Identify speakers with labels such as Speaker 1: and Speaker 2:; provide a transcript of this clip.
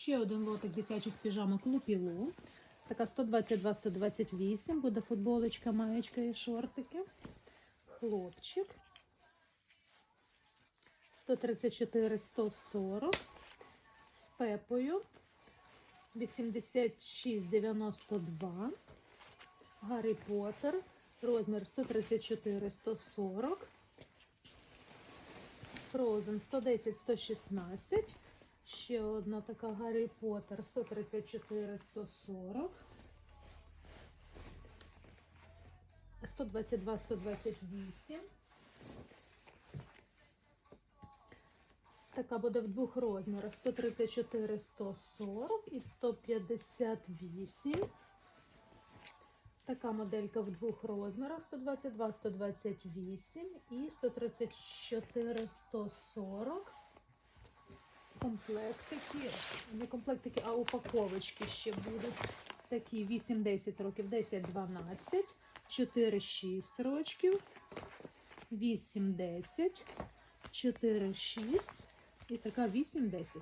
Speaker 1: Ще один лотик дитячих піжамок Лупілу. Така 122-128. Буде футболочка, маєчка і шортики. Хлопчик. 134-140. З пепою. 86,92. Гаррі Поттер. Розмір 134-140. Frozen 110-116. Ще одна така Гаррі Поттер 134-140. 122-128. Така буде в двох розмірах: 134 140 і 158. Така моделька в двох розмірах: 122 128 і 134 140. Комплектики, не комплектики, а упаковочки ще будуть. Такі 8-10 років, 10-12, 4-6 рочків, 8-10, 4-6 і така 8-10.